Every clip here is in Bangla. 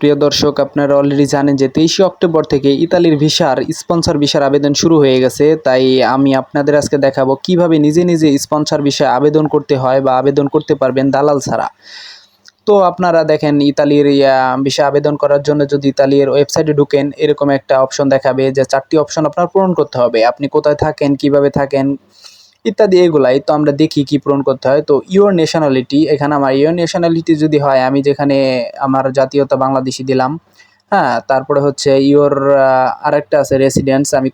সুপ্রিয় দর্শক, আপনারা অলরেডি জানেন যে তেইশে অক্টোবর থেকে ইতালির ভিসার স্পন্সর ভিসার আবেদন শুরু হয়ে গেছে। তাই আমি আপনাদের আজকে দেখাবো কীভাবে নিজে নিজে স্পন্সর ভিসায় আবেদন করতে হয় বা আবেদন করতে পারবেন দালাল ছাড়া। তো আপনারা দেখেন, ইতালির ভিসা আবেদন করার জন্য যদি ইতালির ওয়েবসাইটে ঢুকেন, এরকম একটা অপশন দেখাবে যে চারটি অপশন আপনার পূরণ করতে হবে। আপনি কোথায় থাকেন, কীভাবে থাকেন ইত্যাদি এগুলাই। তো আমরা দেখি কি পূরণ করতে হয়। তো ইওর ন্যাশনালিটি এখানে আমার ইওর ন্যাশনালিটি যদি হয়, আমি যেখানে আমার জাতীয়তা বাংলাদেশি দিলাম হ্যাঁ? তারপরে হচ্ছে ইওর আরেকটা আছে রেসিডেন্স আমি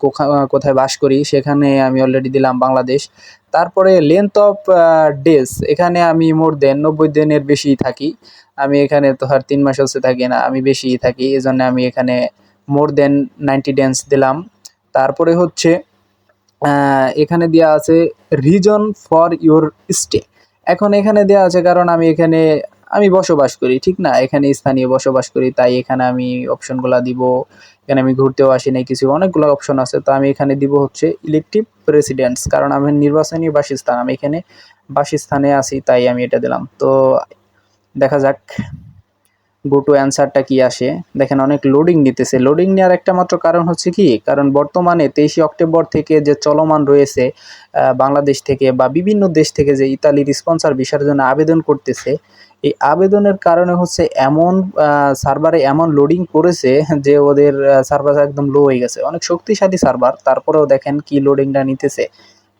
কোথায় বাস করি, সেখানে আমি অলরেডি দিলাম বাংলাদেশ। তারপরে লেন্থ অফ ডেজ এখানে আমি মোর দেন, নব্বই দিনের বেশি থাকি। আমি এখানে তো আর তিন মাস হচ্ছে থাকি না, আমি বেশি থাকি। এই জন্য আমি এখানে মোর দেন নাইনটি ডেন্স দিলাম। তারপরে হচ্ছে এখানে দেওয়া আছে রিজন ফর ইওর স্টে এখন এখানে দেওয়া আছে কারণ আমি এখানে, আমি বসবাস করি, ঠিক না? এখানে স্থানীয় বসবাস করি, তাই এখানে আমি অপশনগুলো দিব। এখানে আমি ঘুরতেও আসি নাই কিছু, অনেকগুলো অপশন আছে। তো আমি এখানে দিব হচ্ছে ইলেকটিভ প্রেসিডেন্টস কারণ আমি নির্বাচনী বাসস্থান, আমি এখানে বাসস্থানে আছি, তাই আমি এটা দিলাম। তো দেখা যাক। গো অ্যান্সারটা কি আসে? দেখেন, অনেক লোডিং নিতেছে। লোডিং নেওয়ার একটা মাত্র কারণ হচ্ছে কি? কারণ বর্তমানে তেইশে অক্টোবর থেকে যে চলমান রয়েছে বাংলাদেশ থেকে বা বিভিন্ন দেশ থেকে যে ইতালির স্পন্সর ভিসার জন্য আবেদন করতেছে, এই আবেদনের কারণে হচ্ছে এমন সার্ভারে এমন লোডিং করেছে যে ওদের সার্ভার একদম লো হয়ে গেছে। অনেক শক্তিশালী সার্ভার তারপরেও দেখেন কি লোডিংটা নিতেছে।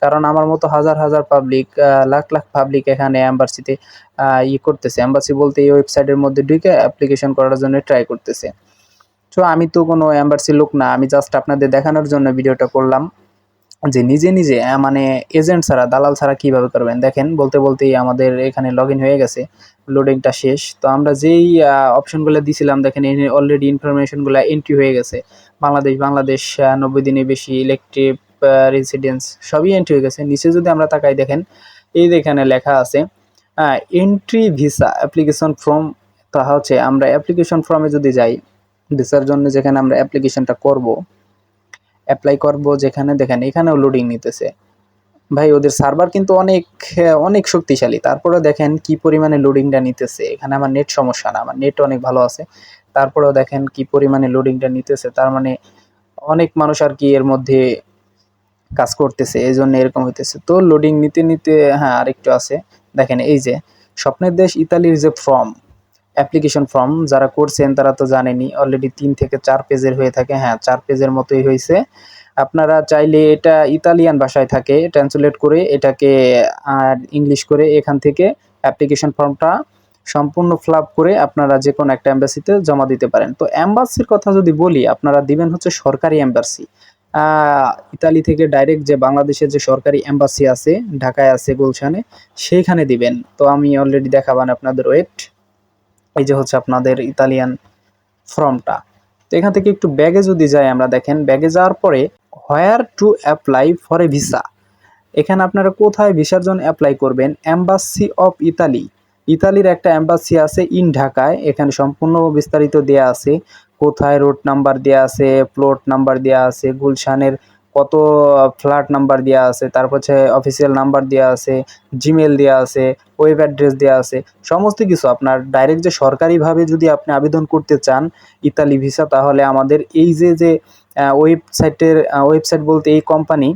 কারণ আমার মতো হাজার হাজার পাবলিক লাখ লাখ পাবলিক এখানে অ্যাম্বাসিতে ই করতেছে। অ্যাম্বাসি বলতে এই ওয়েবসাইটের মধ্যে ঢুকে অ্যাপ্লিকেশন করার জন্য ট্রাই করতেছে। তো আমি তো কোনো অ্যাম্বাসির লোক না, আমি জাস্ট আপনাদের দেখানোর জন্য ভিডিওটা করলাম। যে নিজে নিজে মানে এজেন্ট ছাড়া, দালাল ছাড়া কীভাবে করবেন? দেখেন, বলতে বলতেই আমাদের এখানে লগ হয়ে গেছে লোডিংটা শেষ। তো আমরা যেই অপশনগুলো দিছিলাম, দেখেন অলরেডি ইনফরমেশনগুলো এন্ট্রি হয়ে গেছে। বাংলাদেশ বাংলাদেশ নব্বই দিনের বেশি ইলেকট্রিক রেসিডেন্স সবই এন্ট্রি হয়ে গেছে। নিচে যদি আমরা তাকাই দেখেন, এই এখানে লেখা আছে এন্ট্রি ভিসা অ্যাপ্লিকেশন ফর্ম তা হচ্ছে আমরা অ্যাপ্লিকেশন ফর্মে যদি যাই ভিসার জন্য যেখানে আমরা অ্যাপ্লিকেশনটা করব অ্যাপ্লাই করব যেখানে, দেখেন এখানেও লোডিং নিতেছে। ভাই, ওদের সার্ভার কিন্তু অনেক অনেক শক্তিশালী। তারপরেও দেখেন কি পরিমাণে লোডিংটা নিতেছে। এখানে আমার নেট সমস্যা না, আমার নেট অনেক ভালো আছে। তারপরেও দেখেন কি পরিমাণে লোডিংটা নিতেছে। তার মানে অনেক মানুষ আর কি এর মধ্যে কাজ করতেছে এই জন্য এরকম হইতেছে। তো লোডিং নিতে নিতে হ্যাঁ আরেকটু আছে। দেখেন, এই যে, স্বপ্নের দেশ ইতালির যে ফর্ম অ্যাপ্লিকেশন ফর্ম যারা করছেন তারা তো জানেনই অলরেডি তিন থেকে চার পেজের হয়ে থাকে। হ্যাঁ চার পেজের মতোই হয়েছে আপনারা চাইলে এটা ইতালিয়ান ভাষায় থাকে ট্রান্সলেট করে এটাকে, আর ইংলিশ করে এখান থেকে অ্যাপ্লিকেশন ফর্মটা সম্পূর্ণ ফিল করে আপনারা যে কোনো একটা অ্যাম্বাসিতে জমা দিতে পারেন। তো অ্যাম্বাসির কথা যদি বলি, আপনারা দিবেন হচ্ছে সরকারি অ্যাম্বাসি ইতালি থেকে ডাইরেক্ট যে বাংলাদেশের যে সরকারি অ্যাম্বাসি আছে, ঢাকায় আছে গুলশানে, সেইখানে দিবেন। তো আমি অলরেডি দেখাবান আপনাদের ওয়েট এই যে হচ্ছে আপনাদের ইতালিয়ান ফর্মটা। তো এখান থেকে একটু ব্যাগে যদি যাই আমরা, দেখেন, ব্যাগে যাওয়ার পরে where to apply for a visa এখানে আপনারা কোথায় ভিসার জন্য অ্যাপ্লাই করবেন? অ্যাম্বাসি অফ ইতালি ইতালির একটা অ্যাম্বাসি আছে ইন ঢাকায়। এখানে সম্পূর্ণ বিস্তারিত দেয়া আছে। কোথায় রোড নাম্বার দেয়া আছে প্লট নাম্বার দেয়া আছে, গুলশানের কত ফ্ল্যাট নাম্বার দেওয়া আছে, তারপর হচ্ছে অফিসিয়াল নাম্বার দেওয়া আছে জিমেল দেওয়া আছে ওয়েব অ্যাড্রেস দেওয়া আছে, সমস্ত কিছু আপনার ডাইরেক্ট যে সরকারিভাবে যদি আপনি আবেদন করতে চান ইতালি ভিসা তাহলে আমাদের এই যে যে ওয়েবসাইটের ওয়েবসাইট বলতে এই কোম্পানি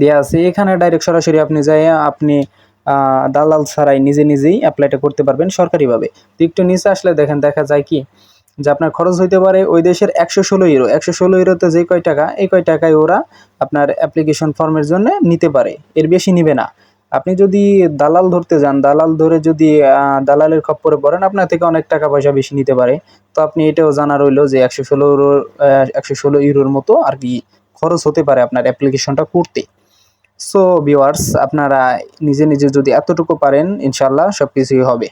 দেওয়া আছে। এখানে ডাইরেক্ট সরাসরি আপনি যাই আপনি দালাল ছাড়াই নিজে নিজেই অ্যাপ্লাইটা করতে পারবেন সরকারিভাবে। তো একটু নিচে আসলে দেখেন, দেখা যায় কি যে আপনার খরচ হইতে পারে ওই দেশের একশো ষোলো ইউরো একশো ষোলো ইউরোতে যে কয় টাকা, এই কয় টাকায় ওরা আপনার অ্যাপ্লিকেশন ফর্মের জন্য নিতে পারে। এর বেশি নিবে না। আপনি যদি দালাল ধরতে যান, দালাল ধরে যদি দালালের খপ্পরে পড়েন, আপনার থেকে অনেক টাকা পয়সা বেশি নিতে পারে। তো আপনি এটাও জানা রইল যে একশো ষোলো ইউরোর একশো ষোলো ইউরোর মতো আর কি খরচ হতে পারে আপনার অ্যাপ্লিকেশনটা করতে। সো ভিওয়ার্স আপনারা নিজে নিজে যদি এতটুকু পারেন ইনশাল্লাহ সব কিছুই হবে।